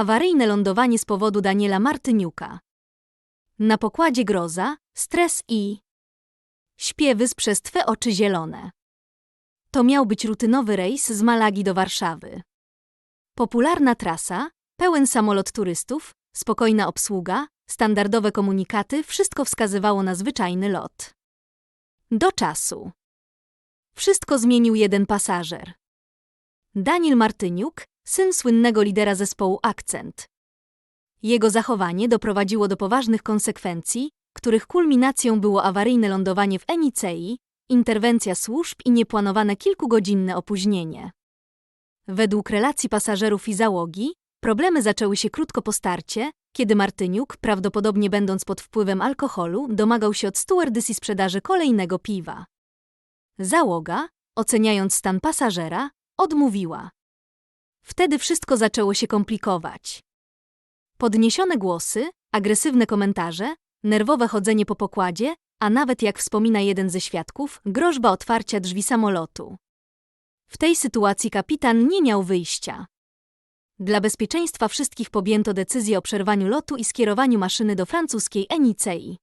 Awaryjne lądowanie z powodu Daniela Martyniuka. Na pokładzie groza, stres i śpiewy z przez twe oczy zielone. To miał być rutynowy rejs z Malagi do Warszawy. Popularna trasa, pełen samolot turystów, spokojna obsługa, standardowe komunikaty, wszystko wskazywało na zwyczajny lot. Do czasu. Wszystko zmienił jeden pasażer. Daniel Martyniuk, syn słynnego lidera zespołu Akcent. Jego zachowanie doprowadziło do poważnych konsekwencji, których kulminacją było awaryjne lądowanie w Enicei, interwencja służb i nieplanowane kilkugodzinne opóźnienie. Według relacji pasażerów i załogi, problemy zaczęły się krótko po starcie, kiedy Martyniuk, prawdopodobnie będąc pod wpływem alkoholu, domagał się od stewardessy sprzedaży kolejnego piwa. Załoga, oceniając stan pasażera, odmówiła. Wtedy wszystko zaczęło się komplikować. Podniesione głosy, agresywne komentarze, nerwowe chodzenie po pokładzie, a nawet jak wspomina jeden ze świadków, groźba otwarcia drzwi samolotu. W tej sytuacji kapitan nie miał wyjścia. Dla bezpieczeństwa wszystkich podjęto decyzję o przerwaniu lotu i skierowaniu maszyny do francuskiej Enicei.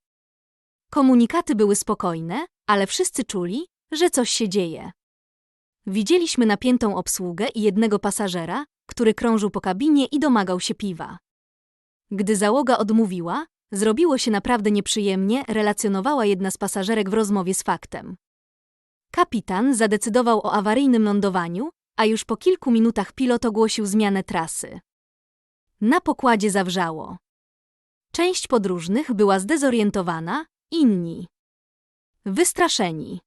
Komunikaty były spokojne, ale wszyscy czuli, że coś się dzieje. Widzieliśmy napiętą obsługę i jednego pasażera, który krążył po kabinie i domagał się piwa. Gdy załoga odmówiła, zrobiło się naprawdę nieprzyjemnie, relacjonowała jedna z pasażerek w rozmowie z faktem. Kapitan zadecydował o awaryjnym lądowaniu, a już po kilku minutach pilot ogłosił zmianę trasy. Na pokładzie zawrzało. Część podróżnych była zdezorientowana, inni wystraszeni.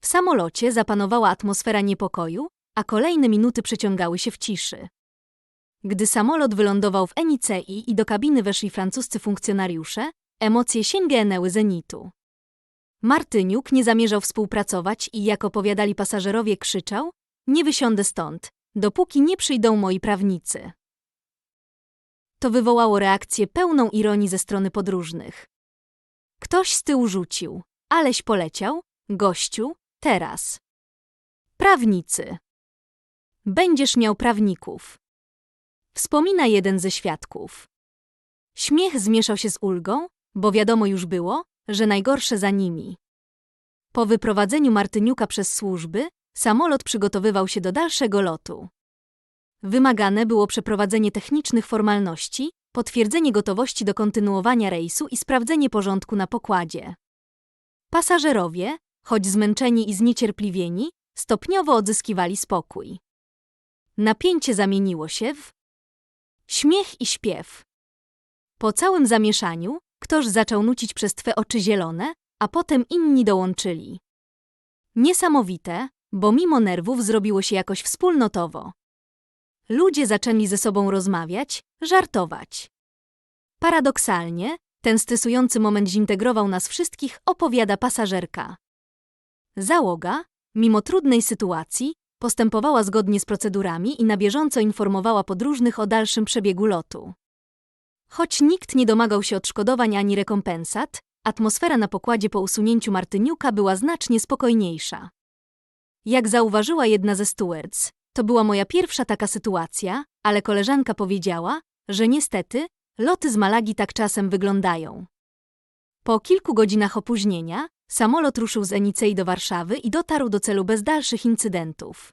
W samolocie zapanowała atmosfera niepokoju, a kolejne minuty przeciągały się w ciszy. Gdy samolot wylądował w Enicei i do kabiny weszli francuscy funkcjonariusze, emocje sięgnęły zenitu. Martyniuk nie zamierzał współpracować i jak opowiadali pasażerowie krzyczał nie wysiądę stąd, dopóki nie przyjdą moi prawnicy. To wywołało reakcję pełną ironii ze strony podróżnych. Ktoś z tyłu rzucił, aleś poleciał, gościu, teraz. Prawnicy. Będziesz miał prawników. Wspomina jeden ze świadków. Śmiech zmieszał się z ulgą, bo wiadomo już było, że najgorsze za nimi. Po wyprowadzeniu Martyniuka przez służby, samolot przygotowywał się do dalszego lotu. Wymagane było przeprowadzenie technicznych formalności, potwierdzenie gotowości do kontynuowania rejsu i sprawdzenie porządku na pokładzie. Pasażerowie, choć zmęczeni i zniecierpliwieni, stopniowo odzyskiwali spokój. Napięcie zamieniło się w śmiech i śpiew. Po całym zamieszaniu ktoś zaczął nucić przez twe oczy zielone, a potem inni dołączyli. Niesamowite, bo mimo nerwów zrobiło się jakoś wspólnotowo. Ludzie zaczęli ze sobą rozmawiać, żartować. Paradoksalnie, ten stresujący moment zintegrował nas wszystkich, opowiada pasażerka. Załoga, mimo trudnej sytuacji, postępowała zgodnie z procedurami i na bieżąco informowała podróżnych o dalszym przebiegu lotu. Choć nikt nie domagał się odszkodowań ani rekompensat, atmosfera na pokładzie po usunięciu Martyniuka była znacznie spokojniejsza. Jak zauważyła jedna ze stewards, to była moja pierwsza taka sytuacja, ale koleżanka powiedziała, że niestety loty z Malagi tak czasem wyglądają. Po kilku godzinach opóźnienia samolot ruszył z Enicei do Warszawy i dotarł do celu bez dalszych incydentów.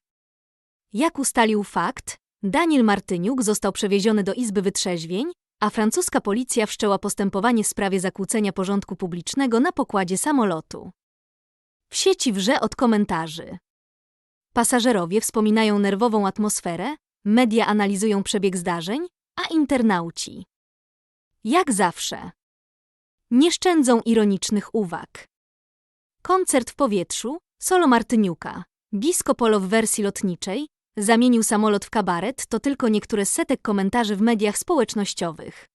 Jak ustalił fakt, Daniel Martyniuk został przewieziony do Izby Wytrzeźwień, a francuska policja wszczęła postępowanie w sprawie zakłócenia porządku publicznego na pokładzie samolotu. W sieci wrze od komentarzy. Pasażerowie wspominają nerwową atmosferę, media analizują przebieg zdarzeń, a internauci. Jak zawsze. Nie szczędzą ironicznych uwag. Koncert w powietrzu, solo Martyniuka, Disco Polo w wersji lotniczej, zamienił samolot w kabaret to tylko niektóre setek komentarzy w mediach społecznościowych.